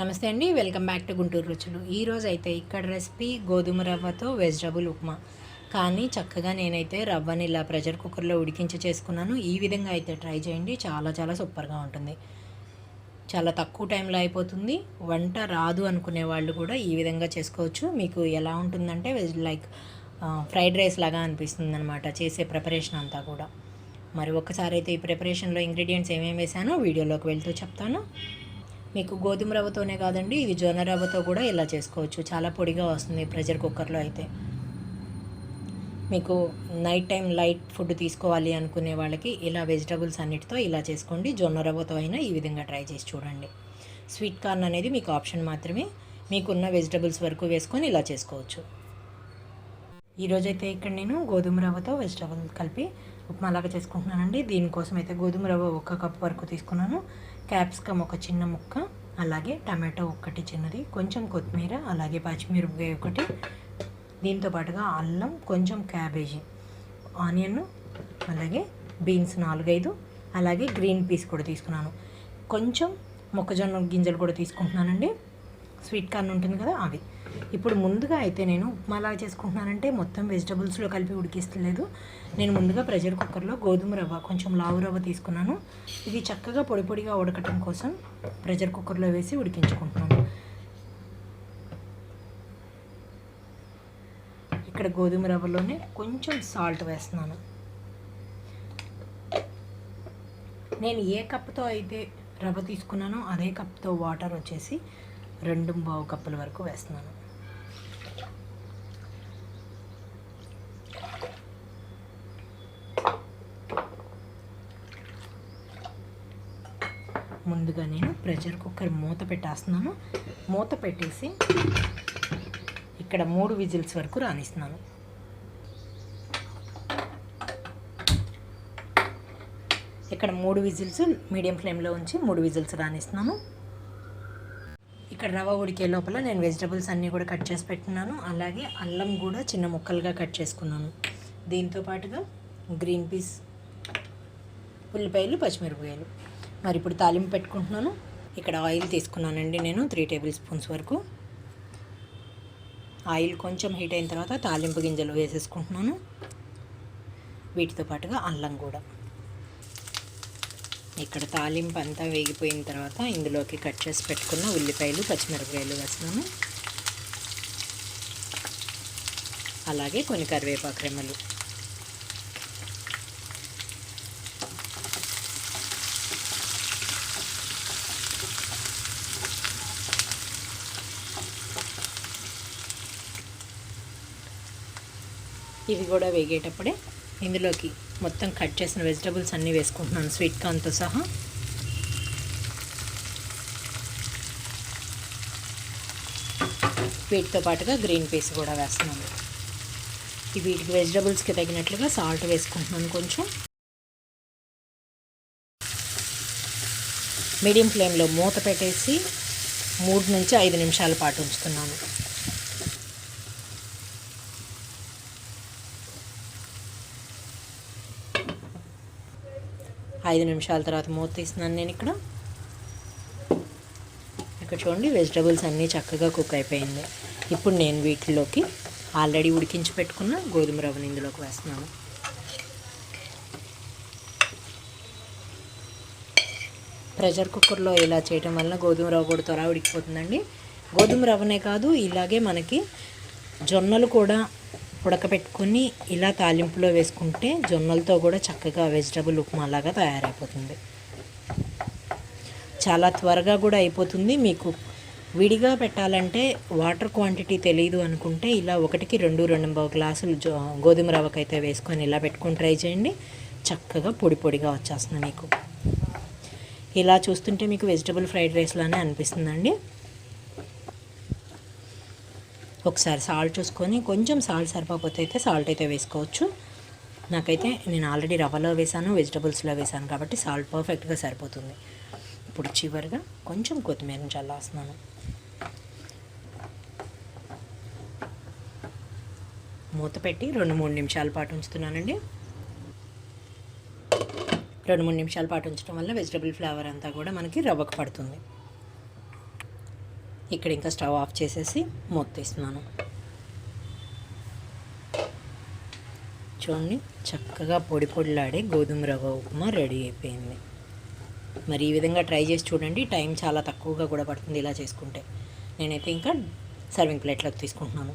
నమస్తే అండి welcome back to Guntur రుచులు. ఈరోజు అయితే ఇక్కడ రెసిపీ గోధుమ రవ్వతో వెజిటబుల్ ఉప్మా. కానీ చక్కగా నేనైతే రవ్వని ఇలా ప్రెషర్ కుక్కర్లో ఉడికించి చేసుకున్నాను. ఈ విధంగా అయితే ట్రై చేయండి చాలా చాలా సూపర్గా ఉంటుంది. చాలా తక్కువ టైంలో అయిపోతుంది. వంట రాదు అనుకునే వాళ్ళు కూడా ఈ విధంగా చేసుకోవచ్చు. మీకు ఎలా ఉంటుందంటే వెజ్ లైక్ ఫ్రైడ్ రైస్ లాగా అనిపిస్తుంది అనమాట చేసే ప్రిపరేషన్ అంతా కూడా. మరి ఒక్కసారి అయితే ఈ ప్రిపరేషన్లో ఇంగ్రీడియంట్స్ ఏమేమి వేసానో వీడియోలోకి వెళ్తూ చెప్తాను. మీకు గోధుమ రవ్వతోనే కాదండి ఇది జొన్న రవ్వతో కూడా ఇలా చేసుకోవచ్చు. చాలా పొడిగా వస్తుంది ప్రెషర్ కుక్కర్లో అయితే. మీకు నైట్ టైం లైట్ ఫుడ్ తీసుకోవాలి అనుకునే వాళ్ళకి ఇలా వెజిటబుల్స్ అన్నిటితో ఇలా చేసుకోండి. జొన్న రవ్వతో అయినా ఈ విధంగా ట్రై చేసి చూడండి. స్వీట్ కార్న్ అనేది మీకు ఆప్షన్ మాత్రమే. మీకున్న వెజిటబుల్స్ వరకు వేసుకొని ఇలా చేసుకోవచ్చు. ఈరోజైతే ఇక్కడ నేను గోధుమ రవ్వతో వెజిటబుల్ కలిపి ఉప్మాలాగా చేసుకుంటున్నానండి. దీనికోసం అయితే గోధుమ రవ్వ ఒక కప్ వరకు తీసుకున్నాను. క్యాప్సికమ్ ఒక చిన్న ముక్క అలాగే టమాటో ఒకటి చిన్నది కొంచెం కొత్తిమీర అలాగే పచ్చిమిరపకాయ ఒకటి దీంతో పాటుగా అల్లం కొంచెం క్యాబేజీ ఆనియన్ అలాగే బీన్స్ నాలుగైదు అలాగే గ్రీన్ పీస్ కూడా తీసుకున్నాను. కొంచెం మొక్కజొన్న గింజలు కూడా తీసుకుంటున్నానండి. స్వీట్ కార్న్ ఉంటుంది కదా అవి. ఇప్పుడు ముందుగా అయితే నేను ఉప్మాలా చేసుకుంటున్నానంటే మొత్తం వెజిటబుల్స్లో కలిపి ఉడికిస్తలేదు. నేను ముందుగా ప్రెషర్ కుక్కర్లో గోధుమ రవ్వ కొంచెం లావు రవ్వ తీసుకున్నాను. ఇది చక్కగా పొడి పొడిగా ఉడకటం కోసం ప్రెషర్ కుక్కర్లో వేసి ఉడికించుకుంటున్నాను. ఇక్కడ గోధుమ రవ్వలోనే కొంచెం సాల్ట్ వేస్తున్నాను. నేను ఏ కప్తో అయితే రవ్వ తీసుకున్నానో అదే కప్తో వాటర్ వచ్చేసి రెండు బావు కప్పుల వరకు వేస్తున్నాను. ముందుగా నేను ప్రెషర్ కుక్కర్ మూత పెట్టేస్తున్నాను. మూత పెట్టేసి ఇక్కడ మూడు విజిల్స్ వరకు రాణిస్తున్నాను ఇక్కడ మూడు విజిల్స్ మీడియం ఫ్లేమ్లో ఉంచి మూడు విజిల్స్ రాణిస్తున్నాను ఇక్కడ రవ్వ ఉడికే లోపల నేను వెజిటబుల్స్ అన్నీ కూడా కట్ చేసి పెట్టుకున్నాను అలాగే అల్లం కూడా చిన్న ముక్కలుగా కట్ చేసుకున్నాను. దీంతో పాటుగా గ్రీన్ పీస్ ఉల్లిపాయలు పచ్చిమిరపకాయలు. మరి ఇప్పుడు తాలింపు పెట్టుకుంటున్నాను. ఇక్కడ ఆయిల్ తీసుకున్నానండి నేను త్రీ టేబుల్ స్పూన్స్ వరకు. ఆయిల్ కొంచెం హీట్ అయిన తర్వాత తాలింపు గింజలు వేసేసుకుంటున్నాను. వీటితో పాటుగా అల్లం కూడా. ఇక్కడ తాలింపు అంతా వేగిపోయిన తర్వాత ఇందులోకి కట్ చేసి పెట్టుకున్న ఉల్లిపాయలు పచ్చిమిరపకాయలు వేస్తున్నాను. అలాగే కొన్ని కరివేపాకు రెమ్మలు. ఇవి కూడా వేగేటప్పుడే ఇందులోకి మొత్తం కట్ చేసిన వెజిటబుల్స్ అన్నీ వేసుకుంటున్నాను స్వీట్ కార్న్తో సహా. వీటితో పాటుగా గ్రీన్ పీస్ కూడా వేస్తున్నాను. ఈ వీటికి వెజిటబుల్స్కి తగినట్లుగా సాల్ట్ వేసుకుంటున్నాను కొంచెం. మీడియం ఫ్లేమ్లో మూత పెట్టేసి మూడు నుంచి ఐదు నిమిషాల పాటు ఉంచుతున్నాను. ఐదు నిమిషాల తర్వాత మూత తీస్తున్నాను నేను ఇక్కడ. ఇక్కడ చూడండి వెజిటబుల్స్ అన్నీ చక్కగా కుక్ అయిపోయింది. ఇప్పుడు నేను వీటిలోకి ఆల్రెడీ ఉడికించి పెట్టుకున్న గోధుమ రవ్వని ఇందులోకి వేస్తున్నాను. ప్రెషర్ కుక్కర్లో ఇలా చేయటం వల్ల గోధుమ రవ్వ కూడా త్వరగా ఉడికిపోతుందండి. గోధుమ రవ్వనే కాదు ఇలాగే మనకి జొన్నలు కూడా ఉడకబెట్టుకొని ఇలా తాలింపులో వేసుకుంటే జొన్నలతో కూడా చక్కగా వెజిటబుల్ ఉప్మా లాగా తయారైపోతుంది. చాలా త్వరగా కూడా అయిపోతుంది. మీకు విడిగా పెట్టాలంటే వాటర్ క్వాంటిటీ తెలియదు అనుకుంటే ఇలా ఒకటికి రెండు రెండు గ్లాసులు జో గోధుమ రవ్వకైతే వేసుకొని ఇలా పెట్టుకొని ట్రై చేయండి. చక్కగా పొడి పొడిగా వచ్చేస్తుంది మీకు. ఇలా చూస్తుంటే మీకు వెజిటబుల్ ఫ్రైడ్ రైస్ లానే అనిపిస్తుందండి. ఒకసారి సాల్ట్ చూసుకొని కొంచెం సాల్ట్ సరిపోతే అయితే సాల్ట్ అయితే వేసుకోవచ్చు. నాకైతే నేను ఆల్రెడీ రవ్వలో వేసాను వెజిటబుల్స్లో వేసాను కాబట్టి సాల్ట్ పర్ఫెక్ట్గా సరిపోతుంది. ఇప్పుడు చివరిగా కొంచెం కొత్తిమీర చల్లాస్తున్నాను. మూత పెట్టి రెండు మూడు నిమిషాల పాటు ఉంచుతున్నానండి. రెండు మూడు నిమిషాల పాటు ఉంచడం వల్ల వెజిటబుల్ ఫ్లేవర్ అంతా కూడా మనకి రవ్వకు పడుతుంది. ఇక్కడ ఇంకా స్టవ్ ఆఫ్ చేసేసి మూత తీస్తున్నాను చూడండి చక్కగా పొడి పొడిలాడే గోధుమ రవ్వ ఉప్మా రెడీ అయిపోయింది. మరి ఈ విధంగా ట్రై చేసి చూడండి టైం చాలా తక్కువగా కూడా పడుతుంది ఇలా చేసుకుంటే. నేనైతే ఇంకా సర్వింగ్ ప్లేట్లోకి తీసుకుంటున్నాను.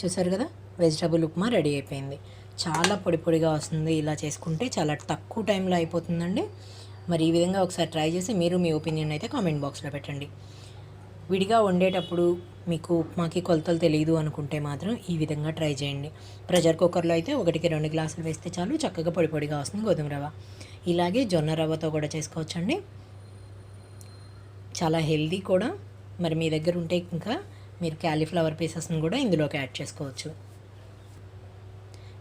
చూసారు కదా వెజిటబుల్ ఉప్మా రెడీ అయిపోయింది. చాలా పొడి పొడిగా వస్తుంది ఇలా చేసుకుంటే చాలా తక్కువ టైంలో అయిపోతుందండి. మరి ఈ విధంగా ఒకసారి ట్రై చేసి మీరు మీ ఒపీనియన్ అయితే కామెంట్ బాక్స్లో పెట్టండి. విడిగా వండేటప్పుడు మీకు ఉప్మాకి కొలతలు తెలియదు అనుకుంటే మాత్రం ఈ విధంగా ట్రై చేయండి. ప్రెషర్ కుక్కర్లో అయితే ఒకటికి రెండు గ్లాసులు వేస్తే చాలు చక్కగా పొడి పొడిగా వస్తుంది గోధుమ రవ్వ. ఇలాగే జొన్న రవ్వతో కూడా చేసుకోవచ్చండి. చాలా హెల్దీ కూడా. మరి మీ దగ్గర ఉంటే ఇంకా మీరు క్యాలీఫ్లవర్ పీసెస్ని కూడా ఇందులోకి యాడ్ చేసుకోవచ్చు.